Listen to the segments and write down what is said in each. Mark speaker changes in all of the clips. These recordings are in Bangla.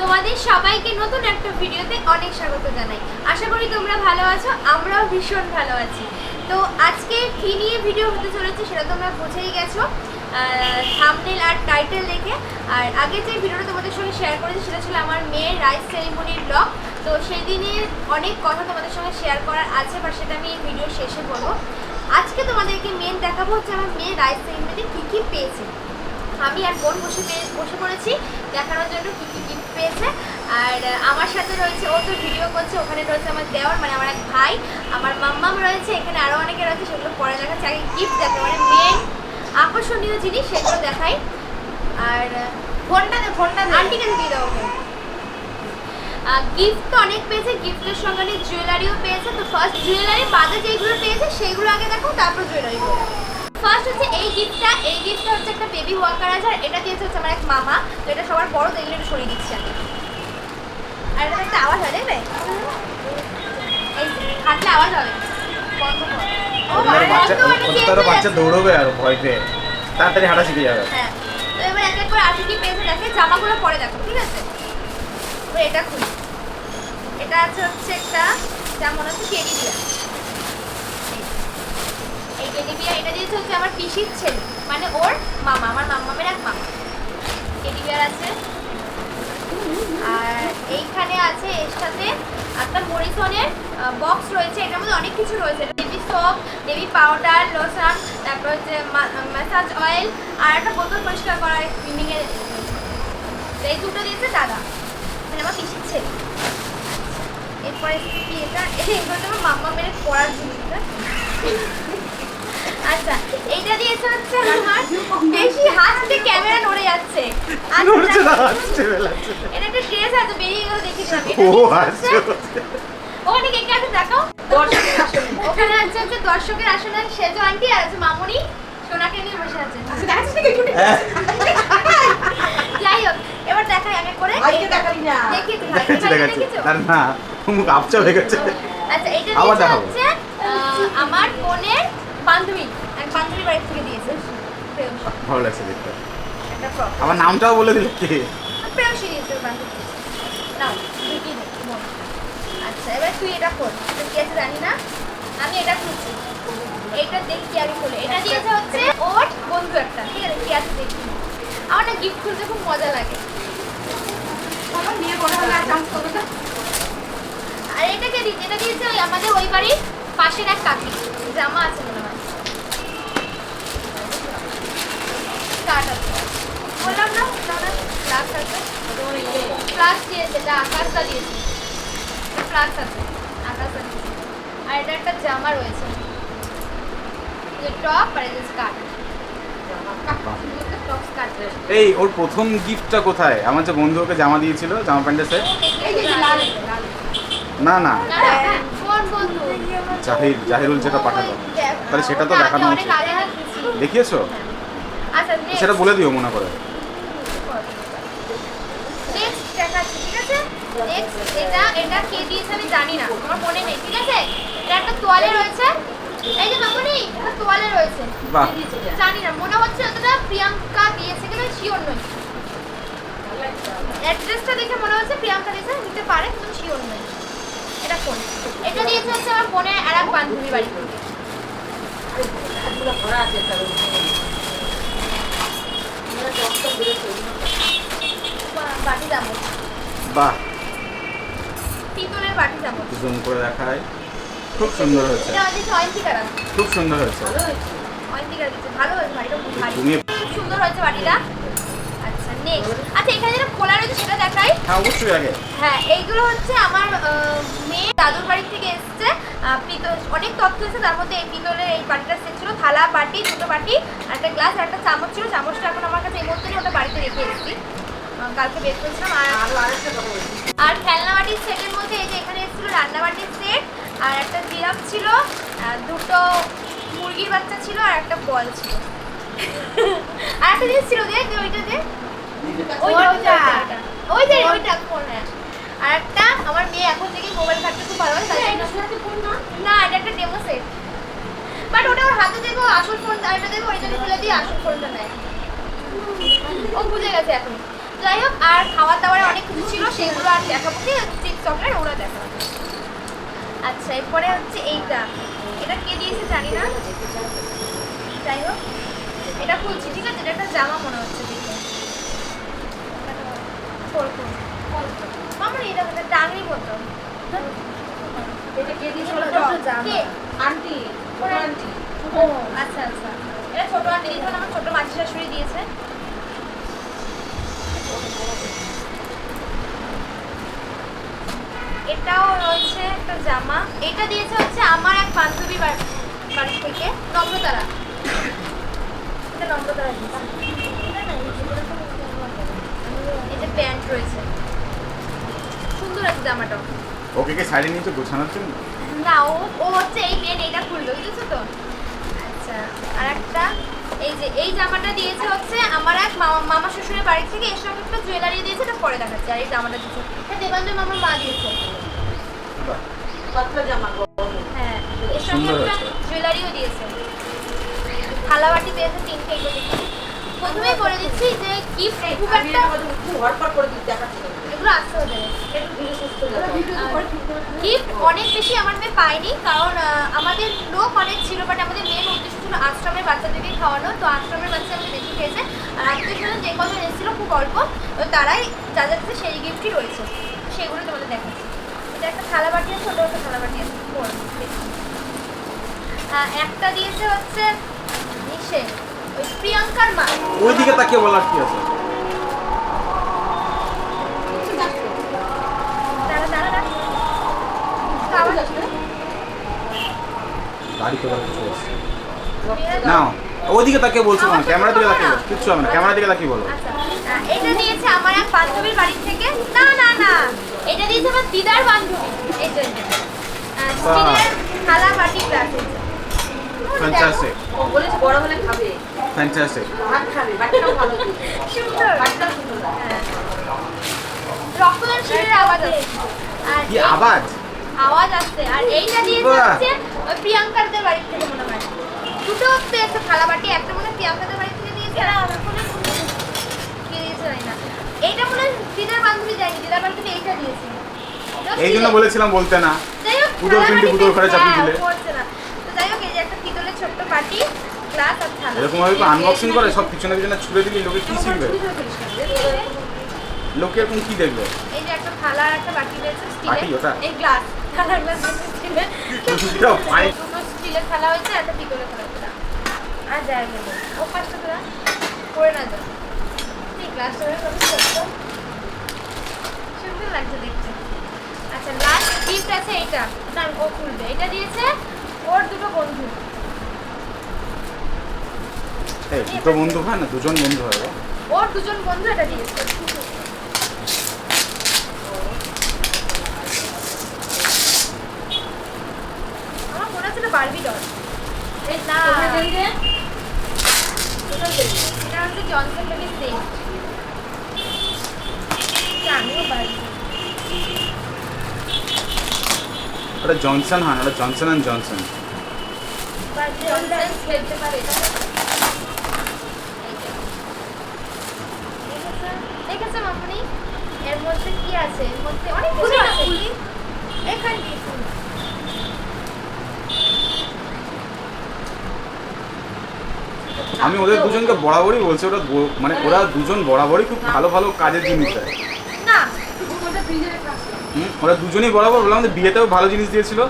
Speaker 1: তোমাদের সবাইকে নতুন একটা ভিডিওতে অনেক স্বাগত জানাই। আশা করি তোমরা ভালো আছো, আমরাও ভীষণ ভালো আছি। তো আজকে কী নিয়ে ভিডিও হতে চলেছে সেটা তোমরা বুঝেই গেছো। থামনেল আর টাইটেল দেখে। আর আগে যে ভিডিওটা তোমাদের সঙ্গে শেয়ার করেছি সেটা ছিল আমার মেয়ের রাইস সেরিমনির ব্লগ তো সেই দিনের অনেক কথা তোমাদের সঙ্গে শেয়ার করার আছে বা সেটা আমি এই ভিডিও শেষে বলব। আজকে তোমাদেরকে মেন দেখাবো হচ্ছে আমার মেয়ের রাইস সেরিমনিতে কী কী পেয়েছে। আমি আর বোন বসে পেয়ে- বসে পড়েছি দেখানোর জন্য কী কী গিফট পেয়েছে। আর আমার সাথে রয়েছে ও তো ভিডিও করছে ওখানে রয়েছে আমার দেওয়ার মানে আমার এক ভাই আমার মাম্মাম রয়েছে এখানে আরও অনেকে রয়েছে সেগুলো পরে দেখাচ্ছে। আগে গিফট দেখো মানে মেন আকর্ষণীয় জিনিস সেগুলো দেখাই। আর ফোনটা দে ফোনটা দে। আন্টিকে দিয়ে দাও ওকে। গিফট তো অনেক পেয়েছে গিফটের সঙ্গে অনেক জুয়েলারিও পেয়েছে। তো ফার্স্ট জুয়েলারি বাদে যেগুলো পেয়েছে সেগুলো আগে দেখো তারপর জুয়েলারিগুলো ফার্স্ট হচ্ছে এই গিফটটা এই গিফটটা হচ্ছে একটা বেবি ওয়াকার আছে আর এটা দিয়েছে হচ্ছে আমার এক মামা তো এটা সবার বড় তো এগুলো একটু সরিয়ে দিচ্ছি আমি। আর এটা একটা আওয়াজ হয় দেখবে? এই হাঁটলে আওয়াজ হবে। বন্ধ কর।
Speaker 2: বাচ্চা
Speaker 1: হয়ে
Speaker 2: বাচ্চা
Speaker 1: যাচ্ছে।
Speaker 2: দৌড়বে আর ভয় পেয়ে তাড়াতাড়ি হাঁটা শিখে যাবে।
Speaker 1: হ্যাঁ। তো এবার এক এক করে আর কি কি পেয়েছে দেখে জামাগুলো পরে দেখো ঠিক আছে? এবার এটা খুলি। এটা আছে হচ্ছে একটা হচ্ছে বিয়ার। এই এটা দিয়েছে হচ্ছে আমার পিসির ছেলে মানে ওর মামা, আমার মামামের এক মামা। টেডি আছে। আর এইখানে আছে এর সাথে একটা মরিসনের বক্স রয়েছে। এটার মধ্যে অনেক কিছু রয়েছে। Baby soap baby powder lotion তারপর হচ্ছে ম্যাসাজ অয়েল আর একটা বোতল পরিষ্কার করা ক্লিনিংয়ের এই দুটো দিয়েছে দাদা মানে আমার পিসির ছেলে। এরপরে কি এটা? এগুলো তো আমার মাম্মা মেরে পড়ার জিনিস না? আচ্ছা এইটা দিয়েছে হচ্ছে আমার বেশি হাসতে ক্যামেরা নড়ে যাচ্ছে। আচ্ছা,
Speaker 2: নড়ছে না হাসছে বেলাচ্ছে
Speaker 1: এটা একটা ড্রেস আছে বেরিয়ে গেল দেখি
Speaker 2: ও হাসছে
Speaker 1: ওখানে কে কে আছে দেখাও। ওখানে আছে হচ্ছে দর্শকের আসনে সেজো আন্টি আর আছে মামুনি। সোনাকে নিয়ে বসে আছে।
Speaker 2: হ্যাঁ,
Speaker 1: যাই হোক এবার দেখাই এক এক করে। দেখি তো ভাই,
Speaker 2: দেখাচ্ছি দেখাচ্ছি না মুখ আপচা হয়ে গেছে।
Speaker 1: আচ্ছা এইটা
Speaker 2: আবার দেখাবো।
Speaker 1: হচ্ছে আমার বোনের বান্ধবী। বান্ধবী বাড়ি থেকে দিয়েছে প্রেয়সী,
Speaker 2: ভালো লাগছে দেখতে।
Speaker 1: একটা ফ্রক
Speaker 2: আমার নামটাও বলে দিলে কি?
Speaker 1: প্রেয়সী দিয়েছে বান্ধবী। নাও তুই কি আচ্ছা এবার তুই এটা খোল। এটা কি আছে জানি না? আমি এটা খুলছি। এইটা দেখি কি আগে খোলে। এটা দিয়েছে হচ্ছে ওর বন্ধু একটা। ঠিক আছে কি আছে দেখি আমার না গিফট খুলতে খুব মজা লাগে। আর এটা কে দিয়েছে এটা দিয়েছে ওই আমাদের ওই বাড়ির পাশের এক কাকি। জামা আছে মনে হয় স্কার্ট আছে বললাম না দাদা ফ্লাক্স দিয়েছে এটা আকাশটা দিয়েছে আছে আকাশ আছে আর এটা একটা জামা রয়েছে টপ আর এই স্কার্ট
Speaker 2: এই ওর প্রথম গিফটটা কোথায়? আমার যে বন্ধু ওকে জামা দিয়েছিল জামা প্যান্টের সেট না না। জাহির জাহিরুল যেটা পাঠালো। তাহলে সেটা তো দেখানো উচিত। দেখিয়েছো?
Speaker 1: আচ্ছা
Speaker 2: সেটা বলে দিও মনে করে
Speaker 1: নেক্সট দেখাচ্ছি ঠিক আছে নেক্সট এটা এটা কে দিয়েছে আমি জানি না আমার মনে নেই ঠিক আছে? এটা একটা তোয়ালে রয়েছে। এই যে মামনি একটা তোয়ালে রয়েছে।
Speaker 2: বাহ।
Speaker 1: জানি না মনে হচ্ছে ওটা প্রিয়াঙ্কা দিয়েছে কিন্তু শিওর নই। অ্যাড্রেসটা দেখে মনে হচ্ছে প্রিয়াঙ্কা দিয়েছে পারে কিন্তু শিওর নই। এটা কোন এটা দিয়েছে হচ্ছে আমার বোনের আর এক বান্ধবী বাড়ি।
Speaker 2: বাহ।
Speaker 1: বাটি চামচ
Speaker 2: জুম করে দেখায় খুব সুন্দর হয়েছে।
Speaker 1: এটা আমাদের অয়ন্তিকারা
Speaker 2: খুব সুন্দর হয়েছে।
Speaker 1: দিচ্ছে ভালো হয়েছে খুব ভারী।
Speaker 2: তুমি
Speaker 1: খুব সুন্দর হয়েছে বাটিটা আচ্ছা নেক্সট আচ্ছা এখানে যেটা খোলা রয়েছে সেটা দেখাই।
Speaker 2: হ্যাঁ অবশ্যই আগে।
Speaker 1: হ্যাঁ এইগুলো হচ্ছে আমার মেয়ে দাদুর বাড়ি থেকে এসছে। পিতল অনেক তথ্য এসেছে তার মধ্যে এই পিতলের এই বাটিটা সেট ছিল। থালা বাটি দুটো বাটি আর একটা গ্লাস আর একটা চামচ ছিল। চামচটা এখন আমার কাছে এই মুহূর্তে ওটা বাড়িতে রেখে এসেছি। কালকে বের করেছিলাম আর আর খেলনা বাটির সেটের মধ্যে এই যে এখানে এসেছিল রান্না বাটির সেট আর একটা জিরাফ ছিল দুটো মুরগির বাচ্চা ছিল আর একটা বল ছিল। আর একটা জিনিস ছিল দেখ ওইটা ওই যে, ওই ওইটা। ফোন হ্যাঁ। আর একটা আমার মেয়ে এখন থেকে মোবাইল ঘাটতে খুব ভালোবাসে তাই না? এটা একটা ডেমো সেট বাট ওটা ওর হাতে দেখো আসল ফোন এটা দেখো ওই জন্য খুলে দিয়ে আসল ফোনটা নেয় ও বুঝে গেছে এখন। যাই হোক আর খাওয়ার দাওয়ারে অনেক কিছু ছিল সেগুলো আর দেখাবো। কি চিপস চকলেট ওরা দেখাবো। আচ্ছা এরপরে হচ্ছে এইটা। এটা কে দিয়েছে জানি না। যাই হোক এটা খুলছি ঠিক আছে? এটা একটা জামা মনে হচ্ছে দেখে। খোল। এটা একটা টাঙি মতো।
Speaker 3: এটা কে দিয়েছে?
Speaker 1: ছোট
Speaker 3: বলো আন্টি। আন্টি
Speaker 1: আচ্ছা আচ্ছা। এটা ছোট আন্টি দিয়েছে আমার ছোট মাসি শাশুড়ি দিয়েছে। এটাও রয়েছে একটা জামা। এটা দিয়েছে হচ্ছে আমার এক বান্ধবী বাড়ি থেকে নম্রতারা এটা নম্রতারা এটা তো প্যান্ট রয়েছে। সুন্দর আছে জামাটাও।
Speaker 2: ওকে কে শাড়ি নিচে গোছানোর জন্য?
Speaker 1: না ও ও হচ্ছে এই মেন এটা খুলবে বুঝেছ তো আচ্ছা আর একটা এই যে এই জামাটা দিয়েছে হচ্ছে আমার এক মামা মামা শ্বশুরের বাড়ি থেকে এর সঙ্গে একটা জুয়েলারি দিয়েছে এটা পরে দেখাচ্ছে। আর এই জামাটা দিয়েছে। এটা দেবাঞ্জন মামার মা দিয়েছে। হ্যাঁ এর সঙ্গে একটা জুয়েলারিও দিয়েছে। থালাবাটি পেয়েছে তিনটে এগুলো। প্রথমেই বলে দিচ্ছি যে গিফট খুব
Speaker 3: আমি
Speaker 1: একটা
Speaker 3: করে দিই,
Speaker 1: এগুলো আসতে হবে অনেক বেশি আমার মেয়ে পাইনি, কারণ আমাদের লোক অনেক ছিল বাট আমাদের মেন উদ্দেশ্য ছিল আশ্রমের বাচ্চাদেরকে খাওয়ানো, তো আশ্রমের বাচ্চা আমাদের বেশি খেয়েছে। আর আত্মীয় স্বজন যে কজন এসেছিল খুব অল্প, তো তারাই যা যা দিচ্ছে সেই গিফটই রয়েছে। সেগুলো তোমাদের দেখাচ্ছি। এটা একটা থালা বাটি আছে ছোটো একটা থালা বাটি আছে। একটা দিয়েছে হচ্ছে ওই প্রিয়াঙ্কার মা।
Speaker 2: ওইদিকে তাকিয়ে বলার কি আছে? গাড়ি কিছু না। ওইদিকে তাকিয়ে বলছো কেন? ক্যামেরা দিকে তাকিয়ে বলো কিচ্ছু হবে না। ক্যামেরা দিকে তাকিয়ে বলো।
Speaker 1: আচ্ছা এটা দিয়েছে আমার এক বান্ধবীর বাড়ি থেকে। না না না। এটা দিয়েছে আমার দিদার বান্ধবী। এই যে আহ, স্টিলের থালা
Speaker 2: ফ্যান্টাস্টিক
Speaker 3: ও বলেছে বড় হলে খাবে।
Speaker 2: ফ্যান্টাস্টিক
Speaker 3: ভাত খাবে বাচ্চাটাও ভালো।
Speaker 1: সুন্দর।
Speaker 3: বাচ্চাটাও সুন্দর।
Speaker 1: হ্যাঁ। রক্তদান শিবিরের আওয়াজ।
Speaker 2: কি আওয়াজ?
Speaker 1: আওয়াজ আসছে। আর এইটা
Speaker 2: বাহ।
Speaker 1: হচ্ছে ওই প্রিয়াঙ্কাদের বাড়ি থেকে মনে হয়। দুটো পেয়েছে থালা বাটি একটা মনে প্রিয়াঙ্কাদের বাড়ি থেকে দিয়েছে। আর আমার মনে কে দিয়েছে না। এইটা মনে হয় দিদার বান্ধবী যায়নি দিদার বান্ধবী এইটা দিয়েছে।
Speaker 2: এই জন্য বলেছিলাম বলতে না।
Speaker 1: যাই হোক
Speaker 2: পুজোর পিন্ডি পুজোর ঘরে
Speaker 1: পেয়েছে, হ্যাঁ,
Speaker 2: দিলে।
Speaker 1: না। তো যাই হোক এই যে একটা পিতলের ছোট্ট বাটি গ্লাস আর থালা।
Speaker 2: এরকম ভাবে আনবক্সিং করে সব পিছনে পিছনে ছুড়ে দিলি লোকে কি শিখবে? লোকে এরকম কি দেখবে?
Speaker 1: এই যে একটা থালা আর একটা বাটি
Speaker 2: বাটি
Speaker 1: স্টিলের এই গ্লাস গ্লাস দুটো হয়েছে একটা হয়েছে। আর ও পাঁচটা থালা করে না যাও এই গ্লাসটা সুন্দর লাগছে দেখতে। আচ্ছা লাস্ট গিফট আছে এইটা। না ও খুলবে। এটা দিয়েছে ওর দুটো বন্ধু।
Speaker 2: এই দুটো বন্ধু হয় না? দুজন বন্ধু হয়
Speaker 1: ওর দুজন বন্ধু এটা দিয়েছে আমার মনে হচ্ছে বারবি ডল এই না
Speaker 3: কোথায় গেলি রে?
Speaker 1: কোথায় গেলি? এটা হচ্ছে জনসন বেবি সেন্ট আমিও বারবি
Speaker 2: ওটা জনসন হয় না ওটা জনসন অ্যান্ড জনসন
Speaker 1: মামনি এর মধ্যে কি আছে? এর মধ্যে অনেক কিছু আছে। এখানে দিয়ে খুলি।
Speaker 2: আমি ওদের দুজনকে বরাবরই বলছি ওরা মানে ওরা দুজন বরাবরই খুব ভালো ভালো কাজের জিনিস দেয়। ওরা দুজনেই বরাবর বললাম আমাদের বিয়েতেও ভালো জিনিস দিয়েছিল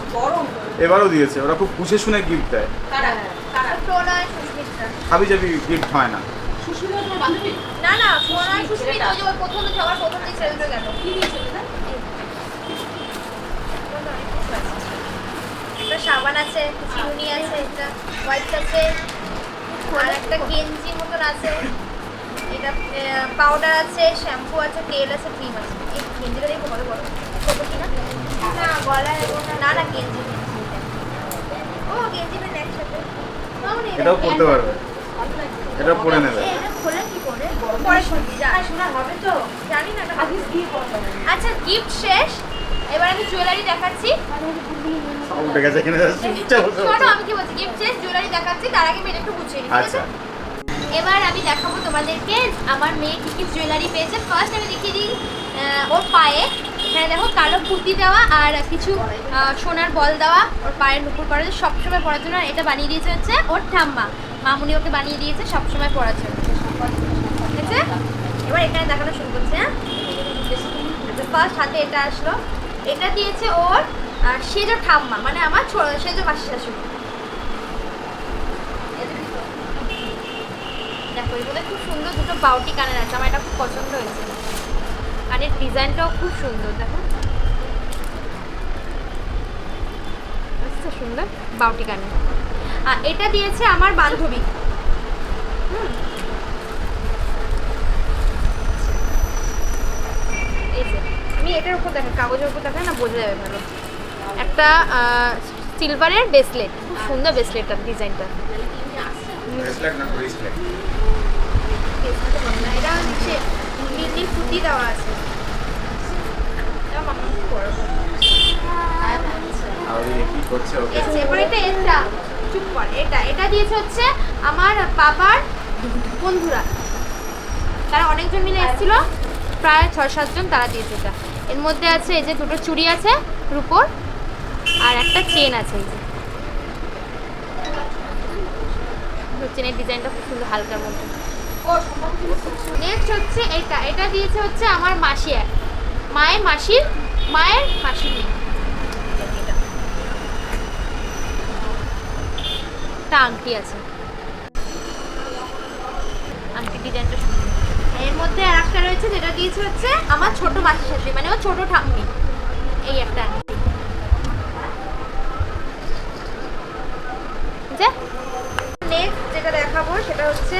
Speaker 2: এবারও দিয়েছে ওরা খুব বুঝে শুনে গিফট দেয়। হাবি জাবি গিফট হয় না।
Speaker 1: সাবান আছে চিরুনি আছে একটা হোয়াইট আছে। আর একটা গেঞ্জি মতন আছে। এটা পাউডার আছে শ্যাম্পু আছে তেল আছে ক্রিম আছে। এই গেঞ্জিটা দেখব কত বড় ছোটো কিনা না? গলায় না না গেঞ্জি গেঞ্জি। ও গেঞ্জি একসাথে। মামনি, এটা
Speaker 2: এটাও পড়তে পারবে এটা পরে নেবে।
Speaker 1: এটা খোলে কি করে? পরে শুনছি যা।
Speaker 3: হ্যাঁ, শোনা হবে তো?
Speaker 1: জানি না? আচ্ছা গিফট শেষ। এবার আমি জুয়েলারি দেখাচ্ছি। শোনো আমি কি বলছি? গিফট জুয়েলারি দেখাচ্ছি তার আগে মেয়ে একটু গুছিয়ে নিই
Speaker 2: আচ্ছা।
Speaker 1: এবার আমি দেখাবো তোমাদেরকে আমার মেয়ে কি কি জুয়েলারি পেয়েছে। ফার্স্ট আমি দেখিয়ে দিই ওর পায়ে। এখানে দেখো কালো কুর্তি দেওয়া আর কিছু সোনার বল দেওয়া ওর পায়ের নুপুর করা সবসময় পরার জন্য। এটা বানিয়ে দিয়েছে হচ্ছে ওর ঠাম্মা। মামুনি ওকে বানিয়ে দিয়েছে সবসময় পরার জন্য। ঠিক আছে? এবার এখানে দেখানো শুরু করছে হ্যাঁ? ফার্স্ট হাতে এটা আসলো। এটা দিয়েছে ওর সেজো ঠাম্মা মানে আমার সেজো মাসি শাশুড়ি। দেখো, এগুলো খুব সুন্দর দুটো বাউটি কানের আছে, আমার এটা খুব পছন্দ হয়েছে। কানের ডিজাইনটাও খুব সুন্দর, দেখো। আচ্ছা সুন্দর বাউটি কানের। এটা দিয়েছে আমার বান্ধবী। হুম। এই আমি এটার উপর দেখেন কাগজের উপর দেখেন না বোঝা যাবে ভালো। একটা সিলভারের ব্রেসলেট খুব সুন্দর ব্রেসলেটটার ডিজাইনটা এটা হচ্ছে নীল ফুটি দেওয়া আছে। এটা চুপ কর এটা এটা দিয়েছে হচ্ছে আমার বাবার বন্ধুরা। তারা অনেকজন মিলে এসেছিল প্রায় ছয় সাতজন তারা দিয়েছে এটা। এর মধ্যে আছে এই যে দুটো চুড়ি আছে রুপোর আর একটা চেন আছে এই যে। চেনের ডিজাইনটা খুব সুন্দর, হালকার মধ্যে। নেক্সট হচ্ছে এটা। এটা দিয়েছে হচ্ছে আমার মাসি এক। মায়ের মাসির মায়ের মাসির একটা আংটি আছে। আংটি ডিজাইনটা মধ্যে আর একটা রয়েছে, যেটা দিয়েছে হচ্ছে আমার ছোট মাসির শাশুড়ি মানে ও ছোট ঠাম্মি এই একটা আংটি নেক্সট যেটা দেখাবো সেটা হচ্ছে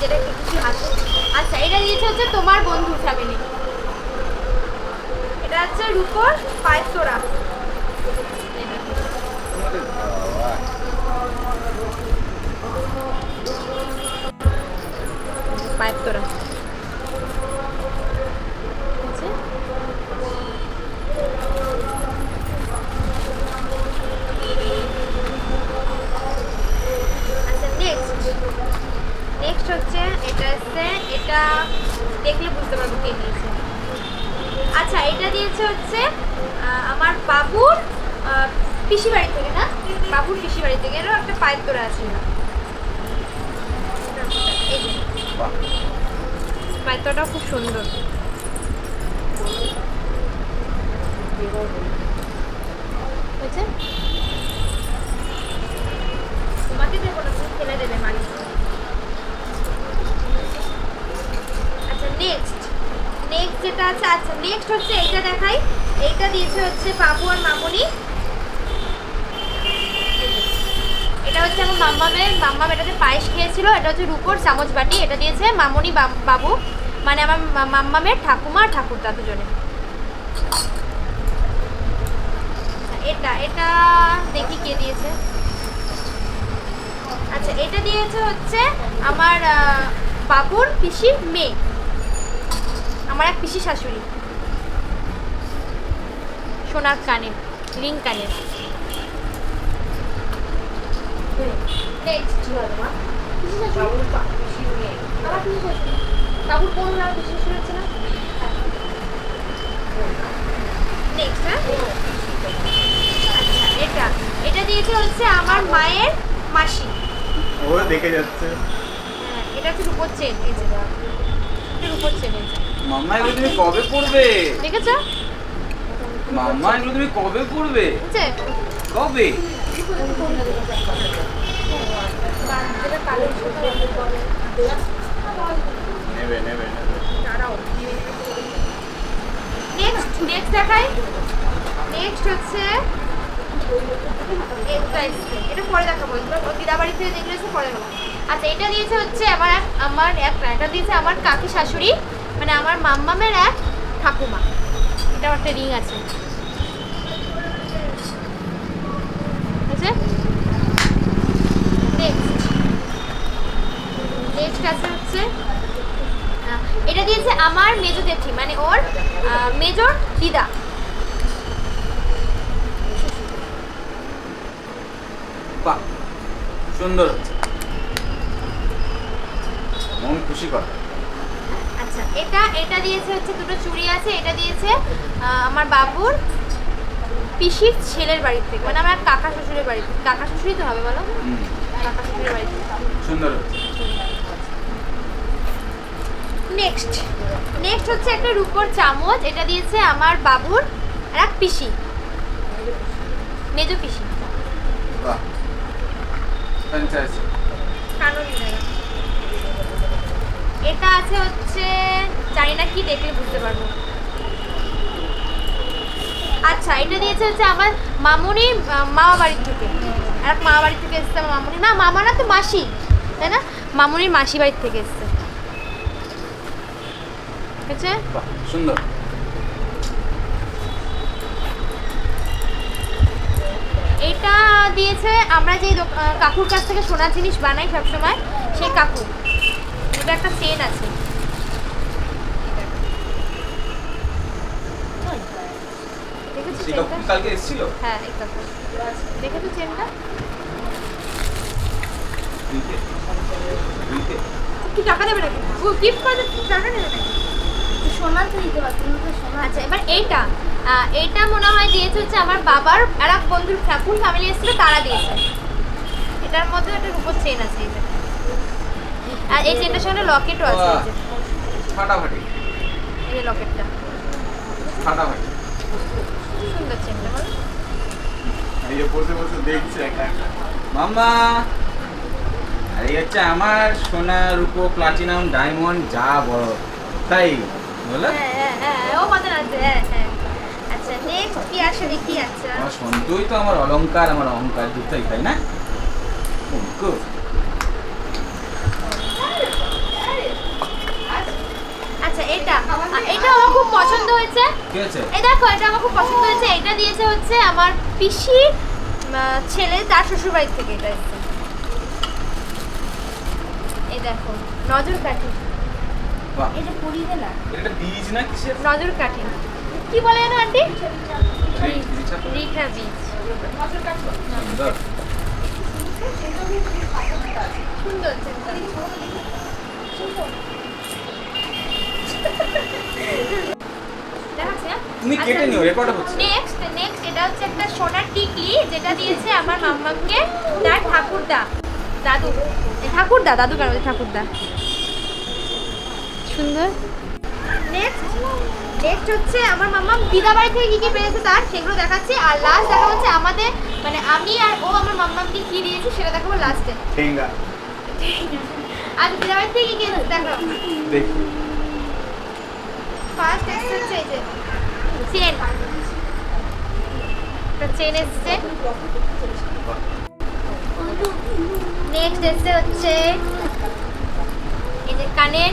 Speaker 1: যেটা একটু কিছু হাসি আচ্ছা এটা দিয়েছে হচ্ছে তোমার বন্ধু ফ্যামিলি এটা হচ্ছে রূপর পাইপ তোরা পাইপ তোরা আছে? আচ্ছা নেক্সট নেক্সট হচ্ছে এটা হচ্ছে এটা দেখলে বুঝতে পারব কে দিয়েছে আচ্ছা এটা দিয়েছে হচ্ছে আমার বাবুর পিসি বাড়ি থেকে না? বাবুর পিসি বাড়ি থেকে। এরও একটা পাইপ তোরা আছে। পাইপটাও খুব সুন্দর। তোমাকে না, তুমি দেবে আচ্ছা নেক্সট নেক্সট যেটা আছে আচ্ছা নেক্সট হচ্ছে এইটা দেখাই। এইটা দিয়েছে হচ্ছে বাবু আর মামুনি। এটা হচ্ছে আমার মাম্মামের মাম্মাম এটাতে পায়েস খেয়েছিল, এটা হচ্ছে রুপোর চামচ বাটি, এটা দিয়েছে মামুনি বাব- মানে আমার মাম্মামের ঠাকুমা ঠাকুরদা দুজনে। এটা এটা দেখি কে দিয়েছে। আচ্ছা এটা দিয়েছে হচ্ছে আমার বাবুর পিসির মেয়ে। আমার এক পিসি শাশুড়ি। সোনার কানে রিং কোন। নাম পিসি শাশুড়ি? হচ্ছে না? নেক্সট হ্যাঁ? আচ্ছা এটা। এটা দিয়েছে হচ্ছে আমার মায়ের মাসি।
Speaker 2: ও দেখে যাচ্ছে।
Speaker 1: হ্যাঁ, এটা হচ্ছে রূপোর চেন এই যে। এটা রূপোর চেন এই যে।
Speaker 2: মাম্মা এগুলো তুমি কবে পড়বে?
Speaker 1: দেখেছ?
Speaker 2: মাম্মা এগুলো তুমি কবে পড়বে? কবে? নেবে নেবে নেবে।
Speaker 1: নেক্সট নেক্সট দেখাই। নেক্সট হচ্ছে এটা পরে দেখাবো। এগুলো ওর থেকে যেগুলো পরে দেখাবো। আচ্ছা এটা দিয়েছে হচ্ছে আমার এক আমার এক এটা দিয়েছে আমার কাকি শাশুড়ি। মানে আমার মাম্মামের এক ঠাকুমা। এটা একটা রিং আছে। নেক্সট আছে হচ্ছে এটা দিয়েছে আমার মেজো জেঠি মানে ওর মেজর দিদা।
Speaker 2: সুন্দর। মন খুশি কর।
Speaker 1: আচ্ছা এটা এটা দিয়েছে হচ্ছে দুটো চুড়ি আছে এটা দিয়েছে আমার বাবুর পিসির ছেলের বাড়ির থেকে মানে আমার কাকা শ্বশুরের বাড়ি থেকে। কাকা শ্বশুরই তো হবে বলো? কাকা শ্বশুরের বাড়ি থেকে।
Speaker 2: সুন্দর।
Speaker 1: নেক্সট নেক্সট হচ্ছে একটা রূপোর চামচ এটা দিয়েছে আমার বাবুর এক পিসি। মেজো পিসি।
Speaker 2: বাহ। ফ্যান্টাসি
Speaker 1: কারণ এটা আছে হচ্ছে জানি না কি দেখলে বুঝতে পারব। আচ্ছা এটা দিয়েছে হচ্ছে আমার মামুনি মামা বাড়ির থেকে। আর এক মামা বাড়ির থেকে এসছে আমার মামুনি। না মামা না তো মাসি তাই না? মামুনির মাসি বাড়ির থেকে এসছে। আছে?
Speaker 2: সুন্দর।
Speaker 1: এটা দিয়েছে আমরা দোক- কাকুর কাছ থেকে সোনার জিনিস বানাই সবসময় সেই কাকু। এটা একটা চেন আছে।
Speaker 2: কালকে এসেছিল?
Speaker 1: হ্যাঁ দেখেছ চেনটা কি টাকা দেবে নাকি? ও গিফট করে টাকা দেবে নাকি?
Speaker 3: সোনা তো দিতে পারতো না তো সোনা
Speaker 1: আচ্ছা এবার এইটা। মনে হয় দিয়েছে হচ্ছে আমার বাবার আর এক বন্ধুর ফুল ফ্যামিলি এসেছিল তারা দিয়েছে। এটার মধ্যে একটা রূপোর চেন আছে যে। আর এই চেনটার সঙ্গে লকেটও আছে
Speaker 2: ফাটাফাটি।
Speaker 1: এই যে লকেটটা।
Speaker 2: ফাটাফাটি।
Speaker 1: সুন্দর চেনটা বলো।
Speaker 2: এই যে বসে বসে দেখছে একা একা। মাম্মা আর এই হচ্ছে আমার সোনা রূপো প্লাটিনাম ডায়মন্ড যা বড়। তাই বলো।
Speaker 1: হ্যাঁ হ্যাঁ হ্যাঁ ও আছে হ্যাঁ হ্যাঁ। আচ্ছা নেক্সট কি আসে দেখি আচ্ছা
Speaker 2: আমার সন্তুই তো আমার অলংকার আমার অহংকার দুটাই তাই না good.
Speaker 1: আচ্ছা এটা আহ, এটা আমার খুব পছন্দ হয়েছে? এই দেখো এটা আমার খুব পছন্দ হয়েছে। এটা দিয়েছে হচ্ছে আমার পিসি ছেলে তার শ্বশুর বাড়ির থেকে এটা এসেছে। এই দেখো নজর কাঠি।
Speaker 3: এটা না
Speaker 2: এটা বীজ না কিসের?
Speaker 1: নজর কাঠি। কি বলে জানো আন্টি?
Speaker 2: বীজ, তো
Speaker 1: বীজ।
Speaker 2: সুন্দর।
Speaker 1: সুন্দর। দেখাচ্ছি, হ্যাঁ?
Speaker 2: তুমি কেটে
Speaker 1: আচ্ছা,
Speaker 2: নিও রেকর্ড হচ্ছে।
Speaker 1: নেক্সট নেক্সট এটা হচ্ছে একটা সোনার টিকলি যেটা দিয়েছে আমার মাম্মাকে তার ঠাকুরদা। দাদু। ঠাকুরদা দাদু কেন ঠাকুরদা? সুন্দর। নেক্সট নেক্সট হচ্ছে আমার মাম্মা দিদা বাড়ি থেকে কি কি পেয়েছে তার সেগুলো দেখাচ্ছি। আর লাস্ট দেখা হচ্ছে আমাদের মানে আমি আর ও আমার মাম্মাকে কি দিয়েছি সেটা দেখাবো লাস্টে
Speaker 2: ঠেঙ্গা
Speaker 1: আর দিদা বাড়ি থেকে কি কি এনেছে দেখো?
Speaker 2: দেখি।
Speaker 1: ফার্স্ট এসছে এই যে চেন একটা চেন এসছে নেক্সট এসছে হচ্ছে এই যে কানের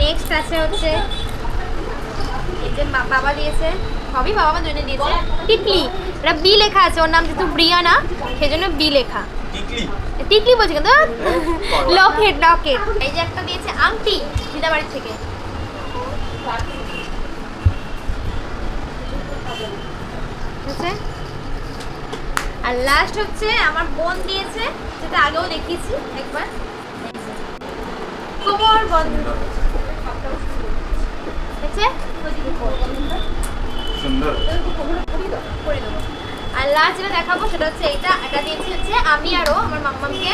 Speaker 1: নেক্সট আছে হচ্ছে, এই যে বাবা দিয়েছে। সবই বাবা আমার জন্য দিয়েছে। টিকলি এটা বি লেখা আছে ওর নাম যেহেতু ব্রিয়ানা সেজন্য বি লেখা।
Speaker 2: টিকলি
Speaker 1: বলছি কিন্তু লকেট লকেট। এই যে একটা দিয়েছে আংটি দিদা বাড়ির থেকে? আর লাস্ট হচ্ছে আমার বোন দিয়েছে যেটা আগেও দেখিয়েছি একবার। কোমর বন্ধ। আছে?
Speaker 2: সুন্দর।
Speaker 1: আর লাস্ট যেটা দেখাবো সেটা হচ্ছে এটা এটা দিয়েছি হচ্ছে আমি আরও আমার মাম্মামকে?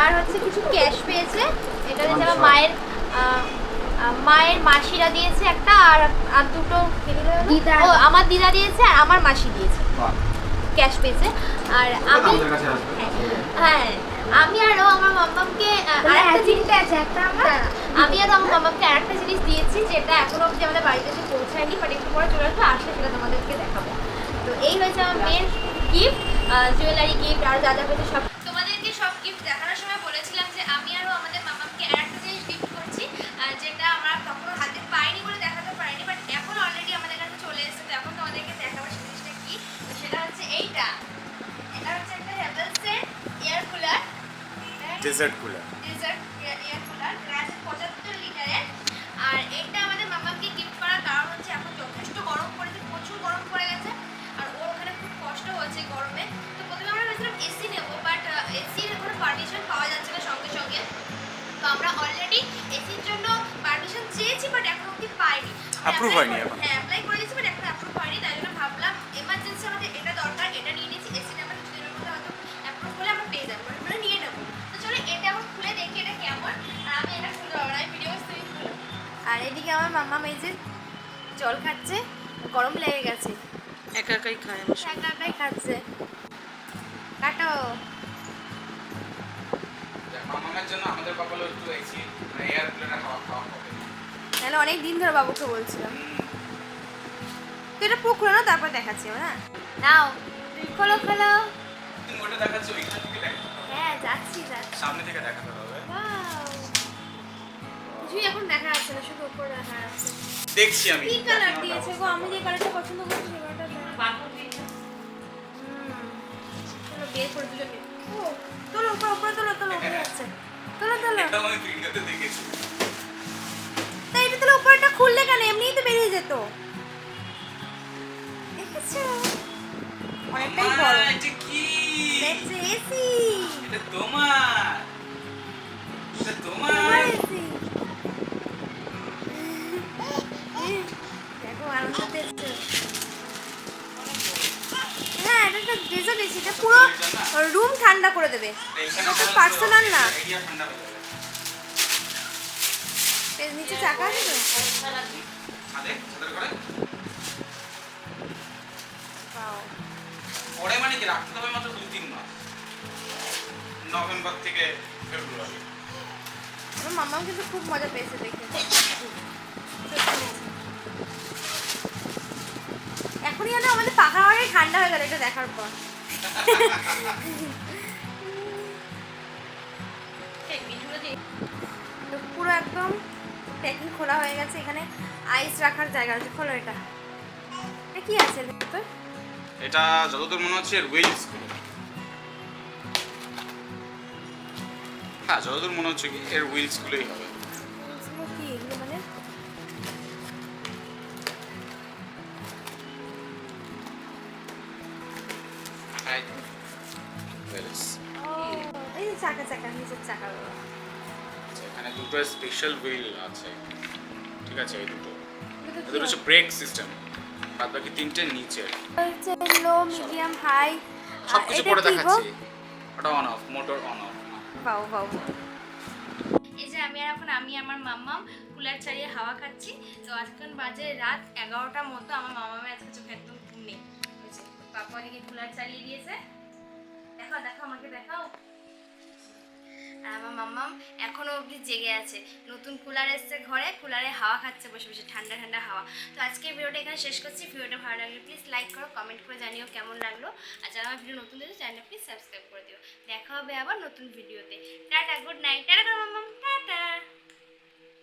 Speaker 1: আর হচ্ছে কিছু ক্যাশ পেয়েছে। এটা দিয়েছে আমার মায়ের মায়ের মাসিরা দিয়েছে একটা আর আর দুটো। ও আমার দিদা দিয়েছে আর আমার মাসি দিয়েছে। ক্যাশ পেয়েছে। আর আমি
Speaker 2: আসবে?
Speaker 1: হ্যাঁ আমি আরও আমার মাম্মামকে আর একটা জিনিস
Speaker 3: আছে একটা আমার
Speaker 1: হ্যাঁ, আমি আর আমার মামাকে আরেকটা জিনিস দিয়েছি যেটা এখনও অবধি আমাদের বাড়িতে এসে পৌঁছায়নি বাট একটু পরে চলে আসবে আসলে সেটা তোমাদেরকে দেখাবো। তো এই হয়েছে আমার মেয়ের গিফট জুয়েলারি গিফট আর যা যা পেয়েছে সব
Speaker 2: desert cooler
Speaker 1: desert air cooler প্রায় পঁচাত্তর লিটারের। আর এটা আমাদের মামাকে গিফট করার কারণ হচ্ছে এখন যথেষ্ট গরম পড়েছে প্রচুর গরম পড়ে গেছে। আর ওর ওখানে খুব কষ্ট হচ্ছে গরমে। তো প্রথমে আমরা ভেবেছিলাম এসি নেব বাট এসির কোনো পারমিশন পাওয়া যাচ্ছে না সঙ্গে সঙ্গে। তো আমরা অলরেডি এসির জন্য পারমিশন চেয়েছি বাট এখন অব্দি পাইনি।
Speaker 2: হয়নি এখন।
Speaker 1: হ্যাঁ আমার মাম্মা মেজে জল খাচ্ছে গরম লেগে গেছে।
Speaker 3: একা একাই খায় আমার
Speaker 1: একা একাই খাচ্ছে। কাটো।
Speaker 2: মামার জন্য আমাদের কপালে একটু এসি মানে এয়ার কুলারটা খাওয়া খাওয়া
Speaker 1: তাহলে অনেক দিন ধরে বাবুকে বলছিলাম। তো এটা খুলে নাও তারপর দেখাচ্ছি হ্যাঁ নাও খোলো খোলো।
Speaker 2: তুমি ওটা দেখাচ্ছ ওইখান থেকে দেখ।
Speaker 1: হ্যাঁ যাচ্ছি যাচ্ছি।
Speaker 2: সামনে থেকে দেখাতে হবে!
Speaker 1: কিছুই এখন দেখা যাচ্ছে না শুধু উপরে দেখা যাচ্ছে
Speaker 2: দেখছি আমি।
Speaker 1: কি কালার দিয়েছে গো? আমি যে কালারটা পছন্দ করছি সেই কালারটা। চলো বের করে দুজনে ও তোলো উপরে উপরে তোলো তোলো উপরে যাচ্ছে তোলো তোলো।
Speaker 2: এটা আমি ভিডিওতে দেখেছি।
Speaker 1: তাই এটা তাহলে উপরটা খুললে কেন? এমনিই তো বেরিয়ে যেত। দেখেছ? অনেকটাই
Speaker 2: মামা,
Speaker 1: বড়।
Speaker 2: এটা কি?
Speaker 1: দেখছে এসি।
Speaker 2: এটা তোমার। এটা তোমার।
Speaker 1: হ্যাঁ এটা একটা ডেজার্ট এসি এটা পুরো রুম ঠান্ডা করে দেবে। এটা তো পার্সোনাল না। নিচে চাকা আছে
Speaker 2: নভেম্বর থেকে ফেব্রুয়ারি
Speaker 1: মামাও কিন্তু খুব মজা পেয়েছে দেখে। এখনই যেন আমাদের পাখা হাওয়ায় ঠান্ডা হয়ে গেল এটা দেখার পর। পুরো একদম প্যাকিং খোলা হয়ে গেছে এখানে আইস রাখার জায়গা আছে খোলো এটা। এটা কি আছে ভেতর
Speaker 2: এটা যতদূর মনে হচ্ছে ওয়েলস হ্যাঁ যতদূর মনে হচ্ছে কি এর হুইলস গুলোই হবে। স্পেশাল হুইল আছে। ঠিক আছে এই দুটো। এদের হচ্ছে ব্রেক সিস্টেম বাদ বাকি তিনটে নিচে
Speaker 1: লো মিডিয়াম হাই
Speaker 2: সব কিছু পরে দেখাচ্ছি। ওটা on off motor on off
Speaker 1: বাউ বাউ এই যে আমি আর এখন আমি আমার মাম্মাম কুলার চালিয়ে হাওয়া খাচ্ছি। তো আজকাল বাজে রাত এগারোটার মতো আমার মামামের আজকে চোখে একদম ঘুম নেই। বুঝছে? পাপা দিকে কুলার চালিয়ে দিয়েছে। দেখো দেখো আমাকে দেখাও। আর আমার মাম্মাম এখনও অবধি জেগে আছে। নতুন কুলার এসছে ঘরে, কুলারে হাওয়া খাচ্ছে, বসে বসে, ঠান্ডা ঠান্ডা হাওয়া। তো আজকে ভিডিওটা এখানে শেষ করছি। ভিডিওটা ভালো লাগলে প্লিজ লাইক করো কমেন্ট করে জানিও কেমন লাগল। আর যারা আমার ভিডিও নতুন দিয়েছে চ্যানেলটা প্লিজ সাবস্ক্রাইব করে দিও। দেখা হবে আবার নতুন ভিডিওতে টাটা গুড নাইট টাটা মাম্মাম। টাটা।